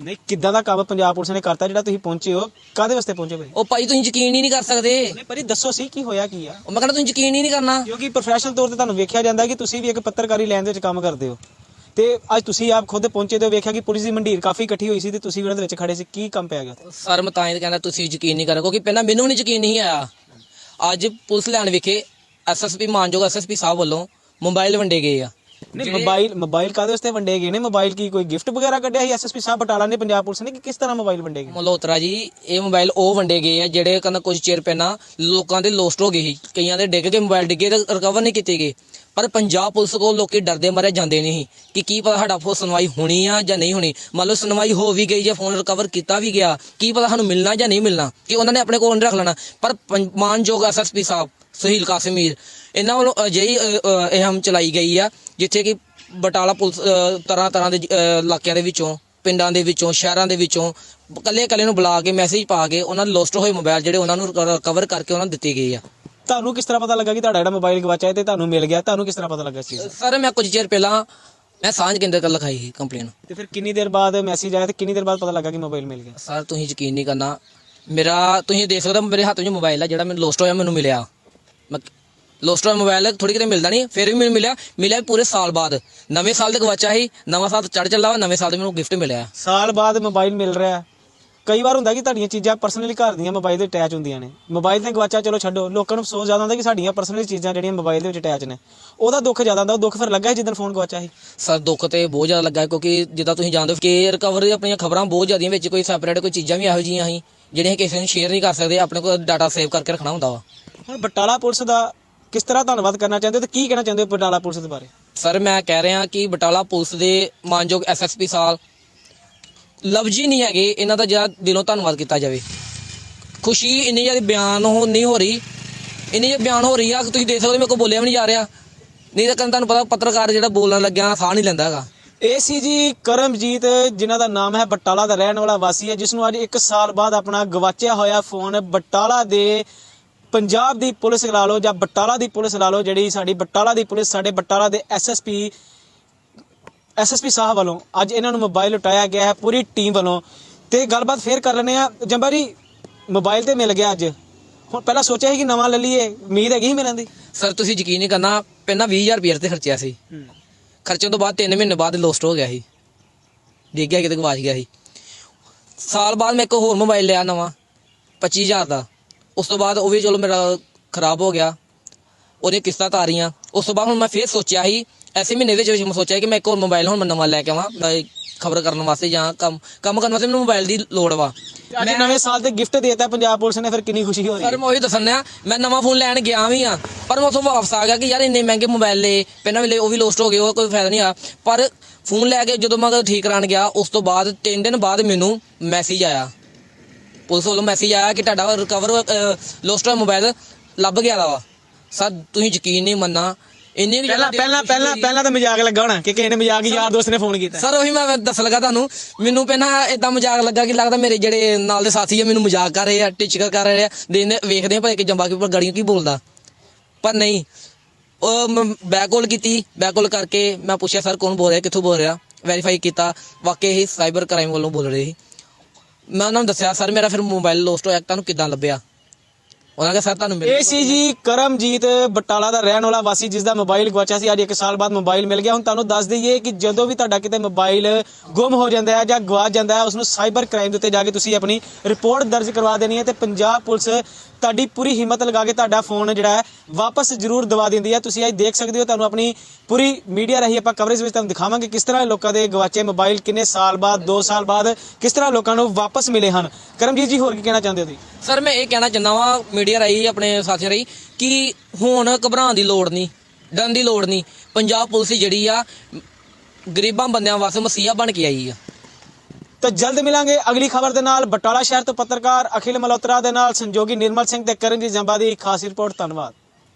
ਨਹੀਂ ਕਿੱਦਾਂ ਦਾ ਕੰਮ ਪੰਜਾਬ ਪੁਲਿਸ ਨੇ ਕਰਤਾ ਜਿਹੜਾ ਤੁਸੀਂ ਪਹੁੰਚੇ ਹੋ? ਕਾਦੇ ਵਾਸਤੇ ਪਹੁੰਚੇ ਭਾਈ? ਉਹ ਭਾਜੀ ਤੁਸੀਂ ਯਕੀਨ ਹੀ ਨਹੀਂ ਕਰ ਸਕਦੇ। ਨਹੀਂ ਇਹ ਦੱਸੋ ਸੀ ਕੀ ਹੋਇਆ ਕੀ ਆ? ਉਹ ਮੈਂ ਕਹਿੰਦਾ ਤੁਸੀਂ ਯਕੀਨ ਹੀ ਨਹੀਂ ਕਰਨਾ। ਕਿਉਂਕਿ ਪ੍ਰੋਫੈਸ਼ਨਲ ਤੌਰ ਤੇ ਤੁਹਾਨੂੰ ਵੇਖਿਆ ਜਾਂਦਾ ਕਿ ਤੁਸੀਂ ਵੀ ਇੱਕ ਪੱਤਰਕਾਰੀ ਲਾਈਨ ਦੇ ਵਿੱਚ ਕੰਮ ਕਰਦੇ ਹੋ। ਤੇ ਅੱਜ ਤੁਸੀਂ ਆਪ ਖੁਦ ਪਹੁੰਚੇ ਤੇ ਵੇਖਿਆ ਕਿ ਪੁਲਿਸ ਦੀ ਮੰਡੀਰ ਕਾਫੀ ਇਕੱਠੀ ਹੋਈ ਸੀ ਤੇ ਤੁਸੀਂ ਵੀ ਉਹਨਾਂ ਦੇ ਵਿੱਚ ਖੜੇ ਸੀ। ਕੀ ਕੰਮ ਪਿਆ ਗਿਆ? ਸਰ ਮੈਂ ਤਾਂ ਹੀ ਤਾਂ ਕਹਿੰਦਾ ਤੁਸੀਂ ਯਕੀਨ ਨਹੀਂ ਕਰੋ ਕਿਉਂਕਿ ਪਹਿਲਾਂ ਮੈਨੂੰ ਵੀ ਨਹੀਂ ਯਕੀਨ ਨਹੀਂ ਆਇਆ। ਅੱਜ ਪੁਲਿਸ ਲਾਈਨ ਵਿਖੇ ਐਸਐਸਪੀ ਮਾਨਯੋਗ ਐਸਐਸਪੀ ਸਾਹਿਬ ਵੱਲੋਂ ਮੋਬਾਈਲ ਵੰਡੇ ਗਏ ਆ। ਨਹੀਂ ਮੋਬਾਈਲ ਮੋਬਾਈਲ ਕਾਦੇ ਵਾਸਤੇ ਵੰਡੇ ਗਏ ਨੇ? ਮੋਬਾਈਲ ਕੀ ਕੋਈ ਗਿਫਟ ਵਗੈਰਾ ਕੱਢਿਆ ਸੀ? ਐਸਐਸਪੀ ਸਾਹਿਬ ਬਟਾਲਾ ਨੇ ਪੰਜਾਬ ਪੁਲਿਸ ਨੇ ਕਿ ਕਿਸ ਤਰ੍ਹਾਂ ਮੋਬਾਈਲ ਵੰਡੇ ਗਏ? ਮਲਹੋਤਰਾ ਜੀ ਇਹ ਮੋਬਾਈਲ ਉਹ ਵੰਡੇ ਗਏ ਆ ਜਿਹੜੇ ਕਹਿੰਦਾ ਕੁਝ ਚਿਰ ਪਹਿਲਾਂ ਲੋਕਾਂ ਦੇ ਲੋਸਟ ਹੋ ਗਏ ਸੀ। ਕਈਆਂ ਦੇ ਡਿੱਗ ਕੇ ਮੋਬਾਈਲ ਡਿੱਗੇ ਤੇ ਰਿਕਵਰ ਨਹੀਂ ਕੀਤੇ ਗਏ। ਪਰ ਪੰਜਾਬ ਪੁਲਿਸ ਕੋਲ ਲੋਕੀ ਡਰਦੇ ਮਾਰੇ ਜਾਂਦੇ ਨਹੀਂ ਕਿ ਕੀ ਪਤਾ ਸਾਡਾ ਫੋ ਸੁਣਵਾਈ ਹੋਣੀ ਆ ਜਾਂ ਨਹੀਂ ਹੋਣੀ। ਮੰਨ ਲਓ ਸੁਣਵਾਈ ਹੋ ਵੀ ਗਈ ਜਾਂ ਫੋਨ ਰਿਕਵਰ ਕੀਤਾ ਵੀ ਗਿਆ, ਕੀ ਪਤਾ ਸਾਨੂੰ ਮਿਲਣਾ ਜਾਂ ਨਹੀਂ ਮਿਲਣਾ, ਕਿ ਉਹਨਾਂ ਨੇ ਆਪਣੇ ਕੋਲ ਨਹੀਂ ਰੱਖ ਲੈਣਾ। ਪਰ ਪੰ- ਮਾਨਯੋਗ ਐਸਐਸਪੀ ਸਾਹਿਬ ਸੁਹੀਲ ਕਾਸਿਮੀਰ, ਇਹਨਾਂ ਵੱਲੋਂ ਅਜਿਹੀ ਅਹਿਮ ਚਲਾਈ ਗਈ ਆ, ਜਿੱਥੇ ਕਿ ਬਟਾਲਾ ਪੁਲਿਸ ਤਰ੍ਹਾਂ ਤਰ੍ਹਾਂ ਦੇ ਇਲਾਕਿਆਂ ਦੇ ਵਿੱਚੋਂ, ਪਿੰਡਾਂ ਦੇ ਵਿੱਚੋਂ, ਸ਼ਹਿਰਾਂ ਦੇ ਵਿੱਚੋਂ ਕੱਲੇ ਕੱਲੇ ਨੂੰ ਬੁਲਾ ਕੇ ਮੈਸੇਜ ਪਾ ਕੇ ਉਹਨਾਂ ਦੇ ਲੋਸਟ ਹੋਏ ਮੋਬਾਈਲ ਜਿਹੜੇ ਉਹਨਾਂ ਨੂੰ ਰਿਕਵਰ ਕਰਕੇ ਉਹਨਾਂ ਨੂੰ ਦਿੱਤੇ ਗਏ ਆ। ਤੁਹਾਨੂੰ ਕਿਸ ਤਰ੍ਹਾਂ ਪਤਾ ਲੱਗਾ ਕਿ ਤੁਹਾਡਾ ਜਿਹੜਾ ਮੋਬਾਈਲ ਗਵਾਚਿਆ ਹੈ ਤੇ ਤੁਹਾਨੂੰ ਮਿਲ ਗਿਆ? ਤੁਹਾਨੂੰ ਕਿਸ ਤਰ੍ਹਾਂ ਪਤਾ ਲੱਗਾ ਇਸ ਚੀਜ਼ ਦਾ? ਸਰ ਮੈਂ ਕੁਝ ਚਿਰ ਪਹਿਲਾਂ ਮੈਂ ਸਾਂਝ ਕੇਂਦਰ ਕਰ ਲਿਖਾਈ ਸੀ ਕੰਪਲੇਨ ਤੇ ਫਿਰ ਕਿੰਨੀ ਦੇਰ ਬਾਅਦ ਮੈਸੇਜ ਆਇਆ ਤੇ ਕਿੰਨੀ ਦੇਰ ਬਾਅਦ ਪਤਾ ਲੱਗਾ ਕਿ ਮੋਬਾਈਲ ਮਿਲ ਗਿਆ? ਸਰ ਤੁਸੀਂ ਯਕੀਨ ਨਹੀਂ ਕਰਨਾ। ਮੇਰਾ ਤੁਸੀਂ ਦੇਖ ਸਕਦੇ ਹੋ ਮੇਰੇ ਹੱਥ ਵਿੱਚ ਮੋਬਾਈਲ ਆ ਜਿਹੜਾ ਮੈਨੂੰ ਲੋਸਟ ਹੋਇਆ ਮੈਨੂੰ ਮਿਲਿਆ। ਮੈਂ ਲੋਸਟ ਹੋਇਆ ਮੋਬਾਈਲ ਥੋੜੀ ਕਿਤੇ ਮਿਲਦਾ ਨਹੀਂ ਫਿਰ ਵੀ ਮੈਨੂੰ ਮਿਲਿਆ। ਮਿਲਿਆ ਵੀ ਪੂਰੇ ਸਾਲ ਬਾਅਦ। ਨਵੇਂ ਸਾਲ ਦੇ ਗਵਾਚਾ ਸੀ ਨਵਾਂ ਸਾਲ ਚੜ ਚੱਲਾ ਵਾ ਨਵੇਂ ਸਾਲ ਦੇ ਮੈਨੂੰ ਗਿਫਟ ਮਿਲਿਆ। ਸਾਲ ਬਾਅਦ ਮੋਬਾਈਲ ਮਿਲ ਰਿਹਾ। ਹੈ। ਕਈ ਵਾਰ ਹੁੰਦਾ ਕਿ ਤੁਹਾਡੀਆਂ ਚੀਜ਼ਾਂ ਪਰਸਨਲੀ ਘਰ ਦੀਆਂ ਮੋਬਾਈਲ ਦੇ ਅਟੈਚ ਹੁੰਦੀਆਂ ਨੇ। ਮੋਬਾਈਲ ਤੇ ਗਵਾਚਾ ਚਲੋ ਛੱਡੋ। ਲੋਕਾਂ ਨੂੰ ਅਫਸੋਸ ਜ਼ਿਆਦਾ ਹੁੰਦਾ ਕਿ ਸਾਡੀਆਂ ਪਰਸਨਲ ਚੀਜ਼ਾਂ ਜਿਹੜੀਆਂ ਮੋਬਾਈਲ ਦੇ ਵਿੱਚ ਅਟੈਚ ਨੇ। ਉਹਦਾ ਦੁੱਖ ਜ਼ਿਆਦਾ ਹੁੰਦਾ ਉਹ ਦੁੱਖ ਫਿਰ ਲੱਗਾ ਜਿੱਦਣ ਫੋਨ ਗਵਾਚਾ ਸੀ? ਸਰ ਦੁੱਖ ਤੇ ਬਹੁਤ ਜ਼ਿਆਦਾ ਲੱਗਾ ਕਿਉਂਕਿ ਜਿੱਦਾਂ ਤੁਸੀਂ ਜਾਣਦੇ ਹੋ ਕਿ ਰਿਕਵਰੀ ਆਪਣੀਆਂ ਖਬਰਾਂ ਬਹੁਤ ਜ਼ਿਆਦੀਆਂ ਵਿੱਚ ਕੋਈ ਸੈਪਰੇਟ ਕੋਈ ਚੀਜ਼ਾਂ ਵੀ ਇਹੋ ਜਿਹੀਆਂ ਸੀ ਜਿਹੜੀਆਂ ਕਿਸੇ ਨੂੰ ਸ਼ੇਅਰ ਨਹੀਂ ਕਰ ਸਕਦੇ ਆਪਣੇ ਕੋਲ ਡਾਟਾ ਸੇਵ ਕਰਕੇ ਰੱਖਣਾ ਹੁੰਦਾ ਵਾ। ਹੁਣ ਬਟਾਲਾ ਪੁਲਿਸ ਦਾ ਕਿਸ ਤਰ੍ਹਾਂ ਧੰਨਵਾਦ ਕਰਨਾ ਚਾਹੁੰਦੇ ਹੋ ਤੇ ਕੀ ਕਹਿਣਾ ਚਾਹੁੰਦੇ ਹੋ ਬਟਾਲਾ ਪੁਲਿਸ ਦੇ ਬਾਰੇ? ਸਰ ਮੈਂ ਕਹਿ ਰਿਹਾ ਕਿ ਬਟਾਲਾ ਪੁਲਿਸ ਦੇ ਮਾਨਯੋਗ ਐਸਐਸਪੀ ਸਾਹਿਬ ਲਫ਼ਜ਼ ਹੀ ਨਹੀਂ ਹੈਗੇ, ਇਹਨਾਂ ਦਾ ਜਿਹੜਾ ਦਿਲੋਂ ਧੰਨਵਾਦ ਕੀਤਾ ਜਾਵੇ। ਖੁਸ਼ੀ ਇੰਨੀ ਜ਼ਿਆਦਾ ਬਿਆਨ ਹੋ, ਨਹੀਂ ਹੋ ਰਹੀ। ਇੰਨੀ ਜ਼ਿਆਦਾ ਬਿਆਨ ਹੋ ਰਹੀ ਆ ਕਿ ਤੁਸੀਂ ਦੇਖ ਸਕਦੇ ਮੇਰੇ ਕੋਲ ਬੋਲਿਆ ਵੀ ਨਹੀਂ ਜਾ ਰਿਹਾ। ਨਹੀਂ ਤਾਂ ਕਹਿੰਦਾ ਤੁਹਾਨੂੰ ਪਤਾ ਪੱਤਰਕਾਰ ਜਿਹੜਾ ਬੋਲਣ ਲੱਗਿਆ ਸਾਹ ਨਹੀਂ ਲੈਂਦਾ ਹੈਗਾ। ਇਹ ਸੀ ਜੀ ਕਰਮਜੀਤ, ਜਿਨ੍ਹਾਂ ਦਾ ਨਾਮ ਹੈ ਬਟਾਲਾ ਦਾ ਰਹਿਣ ਵਾਲਾ ਵਾਸੀ ਹੈ, ਜਿਸ ਨੂੰ ਅੱਜ 1 ਸਾਲ ਬਾਅਦ ਆਪਣਾ ਗਵਾਚਿਆ ਹੋਇਆ ਫੋਨ ਬਟਾਲਾ ਦੇ ਪੰਜਾਬ ਦੀ ਪੁਲਿਸ ਲਾ ਲਓ ਜਾਂ ਬਟਾਲਾ ਦੀ ਪੁਲਿਸ ਲਾ ਲਓ, ਜਿਹੜੀ ਸਾਡੀ ਬਟਾਲਾ ਦੀ ਪੁਲਿਸ, ਸਾਡੇ ਬਟਾਲਾ ਦੇ ਐਸਐਸਪੀ ਐਸਐਸਪੀ ਸਾਹਿਬ ਵੱਲੋਂ ਅੱਜ ਇਹਨਾਂ ਨੂੰ ਮੋਬਾਈਲ ਲੁਟਾਇਆ ਗਿਆ ਹੈ ਪੂਰੀ ਟੀਮ ਵੱਲੋਂ। ਤੇ ਗੱਲਬਾਤ ਫੇਰ ਕਰ ਲੈਣੇ ਆ ਜੰਬਾ ਜੀ ਮੋਬਾਈਲ ਤੇ ਮਿਲ ਗਿਆ ਅੱਜ। ਹੁਣ ਪਹਿਲਾਂ ਸੋਚਿਆ ਸੀ ਕਿ ਨਵਾਂ ਲੈ ਲਈਏ ਉਮੀਦ ਹੈਗੀ ਸੀ ਮਿਲਣ ਦੀ? ਸਰ ਤੁਸੀਂ ਯਕੀਨ ਨਹੀਂ ਕਰਨਾ ਪਹਿਲਾਂ 20000 ਰੁਪਏ ਤੇ ਖਰਚਿਆ ਸੀ। ਖਰਚਣ ਤੋਂ ਬਾਅਦ 3 ਮਹੀਨੇ ਬਾਅਦ ਲੋਸਟ ਹੋ ਗਿਆ ਸੀ। ਡਿੱਗ ਗਿਆ ਕਿਤੇ ਗਵਾਚ ਗਿਆ ਸੀ। ਸਾਲ ਬਾਅਦ ਮੈਂ ਇੱਕ ਹੋਰ ਮੋਬਾਈਲ ਲਿਆ ਨਵਾਂ 25000 ਦਾ। ਉਸ ਤੋਂ ਬਾਅਦ ਉਹ ਵੀ ਚਲੋ ਮੇਰਾ ਖਰਾਬ ਹੋ ਗਿਆ। ਉਹਦੀਆਂ ਕਿਸ਼ਤਾਂ ਤਾਰੀਆਂ। ਉਸ ਤੋਂ ਬਾਅਦ ਹੁਣ ਮੈਂ ਫੇਰ ਸੋਚਿਆ ਸੀ ਐਸੇ ਮਹੀਨੇ ਦੇ ਵਿੱਚ ਮੈਂ ਸੋਚਿਆ ਕਿ ਮੈਂ ਇੱਕ ਹੋਰ ਮੋਬਾਈਲ ਹੁਣ ਨਵਾਂ ਲੈ ਕੇ ਆਵਾਂ ਖਬਰ ਕਰਨ ਵਾਸਤੇ ਜਾਂ ਕੰਮ ਕੰਮ ਕਰਨ ਵਾਸਤੇ ਮੈਨੂੰ ਮੋਬਾਈਲ ਦੀ ਲੋੜ ਵਾ। ਅੱਜ ਨਵੇਂ ਸਾਲ ਤੇ ਗਿਫਟ ਦੇਤਾ ਪੰਜਾਬ ਪੁਲਿਸ ਨੇ ਫਿਰ ਕਿੰਨੀ ਖੁਸ਼ੀ ਹੋ ਰਹੀ ਹੈ? ਸਰ ਮੈਂ ਉਹੀ ਦੱਸਣਾ ਮੈਂ ਨਵਾਂ ਫੋਨ ਲੈਣ ਗਿਆ ਵੀ ਆ ਪਰ ਮੈਂ ਉੱਥੋਂ ਵਾਪਸ ਆ ਗਿਆ ਕਿ ਯਾਰ ਇੰਨੇ ਮਹਿੰਗੇ ਮੋਬਾਈਲ ਲਏ ਪਹਿਲਾਂ ਵੀ ਲਏ ਉਹ ਵੀ ਲੋਸਟ ਹੋ ਗਏ ਉਹ ਕੋਈ ਫਾਇਦਾ ਨਹੀਂ ਆ। ਪਰ ਫੋਨ ਲੈ ਕੇ ਜਦੋਂ ਮੈਂ ਠੀਕ ਕਰਾਉਣ ਗਿਆ ਉਸ ਤੋਂ ਬਾਅਦ 3 ਦਿਨ ਬਾਅਦ ਮੈਨੂੰ ਮੈਸੇਜ ਆਇਆ। ਪੁਲਿਸ ਵੱਲੋਂ ਮੈਸੇਜ ਆਇਆ ਕਿ ਤੁਹਾਡਾ ਰਿਕਵਰ ਲੋਸਟ ਹੋਇਆ ਮੋਬਾਈਲ ਲੱਭ ਗਿਆ ਦਾ ਵਾ। ਸਰ ਤੁਸੀਂ ਯਕੀਨ ਨਹੀਂ ਮੰਨਣਾ। ਇੰਨੀ ਕੁ ਪਹਿਲਾਂ ਪਹਿਲਾਂ ਪਹਿਲਾਂ ਪਹਿਲਾਂ ਤਾਂ ਮਜ਼ਾਕ ਲੱਗਾ ਹੋਣਾ ਕਿ ਕਿਸੇ ਨੇ ਮਜ਼ਾਕ ਹੀ ਯਾਰ ਦੋਸਤ ਨੇ ਫੋਨ ਕੀਤਾ। ਸਰ ਉਹੀ ਮੈਂ ਦੱਸ ਲਗਾ ਤੁਹਾਨੂੰ। ਮੈਨੂੰ ਪਹਿਲਾਂ ਇਦਾਂ ਮਜ਼ਾਕ ਲੱਗਾ ਕਿ ਲੱਗਦਾ ਮੇਰੇ ਜਿਹੜੇ ਨਾਲ ਦੇ ਸਾਥੀ ਆ ਮੈਨੂੰ ਮਜ਼ਾਕ ਕਰ ਰਹੇ ਆ ਟੀਚਰ ਕਰ ਰਹੇ ਆ। ਦੇਖਦੇ ਵੇਖਦੇ ਆ ਭਾਈ ਕਿ ਜੰਬਾ ਕੇ ਗੜੀਆਂ ਕੀ ਬੋਲਦਾ। ਪਰ ਨਹੀਂ। ਉਹ ਬੈਕ ਕਾਲ ਕੀਤੀ। ਬੈਕ ਕਾਲ ਕਰਕੇ ਮੈਂ ਪੁੱਛਿਆ ਸਰ ਕੌਣ ਬੋਲ ਰਿਹਾ? ਕਿੱਥੋਂ ਬੋਲ ਰਿਹਾ? ਵੈਰੀਫਾਈ ਕੀਤਾ। ਵਾਕਈ ਇਹ ਸਾਈਬਰ ਕ੍ਰਾਈਮ ਵੱਲੋਂ ਬੋਲ ਰਹੇ ਸੀ। ਮੈਂ ਉਹਨਾਂ ਨੂੰ ਦੱਸਿਆ ਸਰ ਮੇਰਾ ਫਿਰ ਮੋਬਾਈਲ ਲੋਸਟ ਹੋਇਆ। ਤੁਹਾਨੂੰ ਕਿੱਦਾਂ ਲੱਭਿਆ? ਉਹਨਾਂ ਕਹਿੰਦਾ ਸਰ ਤੁਹਾਨੂੰ ਮਿਲ ਇਹ ਸੀ ਜੀ ਕਰਮਜੀਤ ਬਟਾਲਾ ਦਾ ਰਹਿਣ ਵਾਲਾ ਵਾਸੀ ਜਿਸ ਦਾ ਮੋਬਾਈਲ ਗਵਾਚਿਆ ਸੀ ਅੱਜ 1 ਸਾਲ ਬਾਅਦ ਮੋਬਾਈਲ ਮਿਲ ਗਿਆ। ਹੁਣ ਤੁਹਾਨੂੰ ਦੱਸ ਦਈਏ ਕਿ ਜਦੋਂ ਵੀ ਤੁਹਾਡਾ ਕਿਤੇ ਮੋਬਾਈਲ ਗੁੰਮ ਹੋ ਜਾਂਦਾ ਹੈ ਜਾਂ ਗਵਾਚ ਜਾਂਦਾ ਹੈ ਉਸ ਨੂੰ ਸਾਈਬਰ ਕ੍ਰਾਈਮ ਦੇ ਉੱਤੇ ਜਾ ਕੇ ਤੁਸੀਂ ਆਪਣੀ ਰਿਪੋਰਟ ਦਰਜ ਕਰਵਾ ਦੇਣੀ ਹੈ ਤੇ ਪੰਜਾਬ ਪੁਲਿਸ ਤੁਹਾਡੀ ਪੂਰੀ ਹਿੰਮਤ ਲਗਾ ਕੇ ਤੁਹਾਡਾ ਫੋਨ ਜਿਹੜਾ ਹੈ ਵਾਪਸ ਜ਼ਰੂਰ ਦਵਾ ਦਿੰਦੀ ਹੈ। ਤੁਸੀਂ ਅੱਜ ਦੇਖ ਸਕਦੇ ਹੋ, ਤੁਹਾਨੂੰ ਆਪਣੀ ਪੂਰੀ ਮੀਡੀਆ ਰਾਹੀਂ ਆਪਾਂ ਕਵਰੇਜ ਵਿੱਚ ਤੁਹਾਨੂੰ ਦਿਖਾਵਾਂਗੇ ਕਿਸ ਤਰ੍ਹਾਂ ਲੋਕਾਂ ਦੇ ਗਵਾਚੇ ਮੋਬਾਈਲ ਕਿੰਨੇ ਸਾਲ ਬਾਅਦ 2 ਸਾਲ ਬਾਅਦ ਕਿਸ ਤਰ੍ਹਾਂ ਲੋਕਾਂ ਨੂੰ ਵਾਪਸ ਮਿਲੇ ਹਨ। ਕਰਮਜੀਤ ਜੀ, ਹੋਰ ਕੀ ਕਹਿਣਾ ਚਾਹੁੰਦੇ ਹੋ ਤੁਸੀਂ? ਸਰ ਮੈਂ ਇਹ ਕਹਿਣਾ ਚਾਹੁੰਦਾ ਵਾਂ ਮੀਡੀਆ ਰਾਹੀਂ, ਆਪਣੇ ਸਾਥੀਆਂ ਰਾਹੀਂ ਕਿ ਹੁਣ ਘਬਰਾਉਣ ਦੀ ਲੋੜ ਨਹੀਂ, ਡਰਨ ਦੀ ਲੋੜ ਨਹੀਂ। ਪੰਜਾਬ ਪੁਲਿਸ ਜਿਹੜੀ ਆ, ਗਰੀਬਾਂ ਬੰਦਿਆਂ ਵਾਸਤੇ ਮਸੀਹਾ ਬਣ ਕੇ ਆਈ ਆ। ਤਾਂ ਜਲਦ ਮਿਲਾਂਗੇ ਅਗਲੀ ਖਬਰ ਦੇ ਨਾਲ। ਬਟਾਲਾ ਸ਼ਹਿਰ ਤੋਂ ਪੱਤਰਕਾਰ ਅਖਿਲ ਮਲੋਤਰਾ ਦੇ ਨਾਲ ਸੰਜੋਗੀ ਨਿਰਮਲ ਸਿੰਘ ਤੇ ਕਰਨਜੀਤ ਜੰਬਾ ਦੀ ਖਾਸ ਰਿਪੋਰਟ। ਧੰਨਵਾਦ।